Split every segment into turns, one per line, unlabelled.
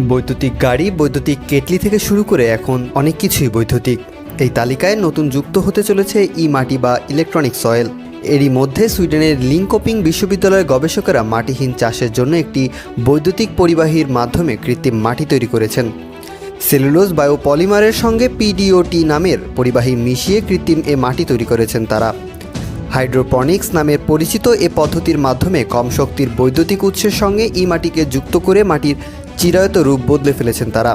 বৈদ্যুতিক গাড়ি, বৈদ্যুতিক কেটলি থেকে শুরু করে এখন অনেক কিছুই বৈদ্যুতিক। এই তালিকায় নতুন যুক্ত হতে চলেছে ই মাটি বা ইলেকট্রনিক সয়েল। এরই মধ্যে সুইডেনের লিঙ্কোপিং বিশ্ববিদ্যালয়ের গবেষকেরা মাটিহীন চাষের জন্য একটি বৈদ্যুতিক পরিবাহীর মাধ্যমে কৃত্রিম মাটি তৈরি করেছেন। সেলুলোজ বায়োপলিমারের সঙ্গে পিডিওটি নামের পরিবাহী মিশিয়ে কৃত্রিম এ মাটি তৈরি করেছেন তারা। হাইড্রোপনিক্স নামের পরিচিত এ পদ্ধতির মাধ্যমে কম শক্তির বৈদ্যুতিক উৎসের সঙ্গে ই মাটিকে যুক্ত করে মাটির চিরায়ত রূপ বদলে ফেলেছেন তারা।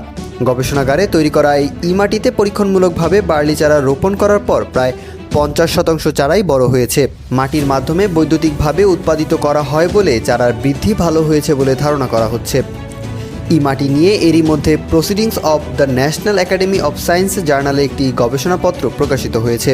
গবেষণাগারে তৈরি করা এই ই মাটিতে পরীক্ষণমূলকভাবে বার্লি চারা রোপণ করার পর প্রায় পঞ্চাশ শতাংশ চারাই বড় হয়েছে। মাটির মাধ্যমে বৈদ্যুতিকভাবে উৎপাদিত করা হয় বলে চারার বৃদ্ধি ভালো হয়েছে বলে ধারণা করা হচ্ছে। ই মাটি নিয়ে এরই মধ্যে Proceedings of the National Academy of Science জার্নালে একটি গবেষণাপত্র প্রকাশিত হয়েছে।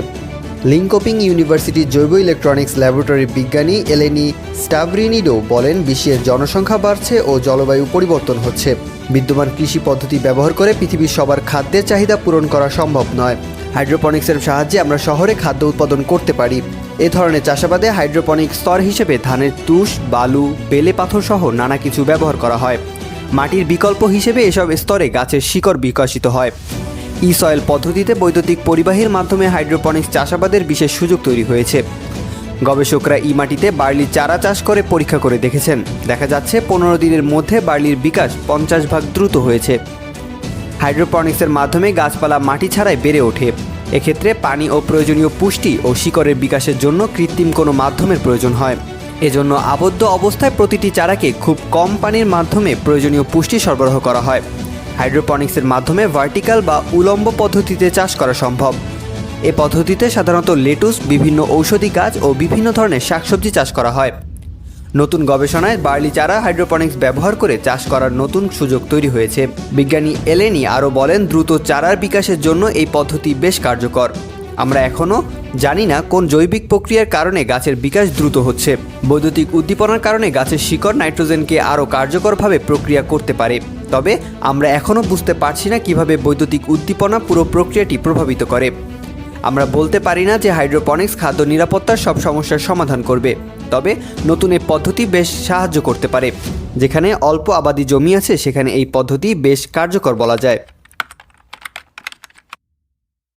লিঙ্কোপিং ইউনিভার্সিটির জৈব ইলেকট্রনিক্স ল্যাবরেটরির বিজ্ঞানী এলেনি স্টাভরিনিডো বলেন, বিশ্বের জনসংখ্যা বাড়ছে ও জলবায়ু পরিবর্তন হচ্ছে। বিদ্যমান কৃষি পদ্ধতি ব্যবহার করে পৃথিবীর সবার খাদ্যের চাহিদা পূরণ করা সম্ভব নয়। হাইড্রোপনিক্সের সাহায্যে আমরা শহরে খাদ্য উৎপাদন করতে পারি। এ ধরনের চাষাবাদে হাইড্রোপনিক স্তর হিসেবে ধানের তুষ, বালু, বেলে পাথর সহ নানা কিছু ব্যবহার করা হয়। মাটির বিকল্প হিসেবে এসব স্তরে গাছের শিকড় বিকশিত হয়। ই সয়েল পদ্ধতিতে বৈদ্যুতিক পরিবাহীর মাধ্যমে হাইড্রোপনিক্স চাষাবাদের বিশেষ সুযোগ তৈরি হয়েছে। গবেষকরা ই মাটিতে বার্লির চারা চাষ করে পরীক্ষা করে দেখেছেন। দেখা যাচ্ছে পনেরো দিনের মধ্যে বার্লির বিকাশ পঞ্চাশ ভাগ দ্রুত হয়েছে। হাইড্রোপনিক্সের মাধ্যমে গাছপালা মাটি ছাড়াই বেড়ে ওঠে। এক্ষেত্রে পানি ও প্রয়োজনীয় পুষ্টি ও শিকড়ের বিকাশের জন্য কৃত্রিম কোনো মাধ্যমের প্রয়োজন হয়। এজন্য আবদ্ধ অবস্থায় প্রতিটি চারাকে খুব কম পানির মাধ্যমে প্রয়োজনীয় পুষ্টি সরবরাহ করা হয়। হাইড্রোপনিক্সের মাধ্যমে ভার্টিক্যাল বা উলম্ব পদ্ধতিতে চাষ করা সম্ভব। এ পদ্ধতিতে সাধারণত লেটুস, বিভিন্ন ঔষধি গাছ ও বিভিন্ন ধরনের শাকসবজি চাষ করা হয়। নতুন গবেষণায় বার্লি চারা হাইড্রোপনিক্স ব্যবহার করে চাষ করার নতুন সুযোগ তৈরি হয়েছে। বিজ্ঞানী এলেনি আরও বলেন, দ্রুত চারার বিকাশের জন্য এই পদ্ধতি বেশ কার্যকর। আমরা এখনও জানি না কোন জৈবিক প্রক্রিয়ার কারণে গাছের বিকাশ দ্রুত হচ্ছে। বৈদ্যুতিক উদ্দীপনার কারণে গাছের শিকড় নাইট্রোজেনকে আরও কার্যকরভাবে প্রক্রিয়া করতে পারে। তবে আমরা এখনও বুঝতে পারছি না কীভাবে বৈদ্যুতিক উদ্দীপনা পুরো প্রক্রিয়াটি প্রভাবিত করে। আমরা বলতে পারি না যে হাইড্রোপনিক্স খাদ্য নিরাপত্তার সব সমস্যার সমাধান করবে। তবে নতুন এই পদ্ধতি বেশ সাহায্য করতে পারে। যেখানে অল্প আবাদি জমি আছে, সেখানে এই পদ্ধতি বেশ কার্যকর বলা যায়।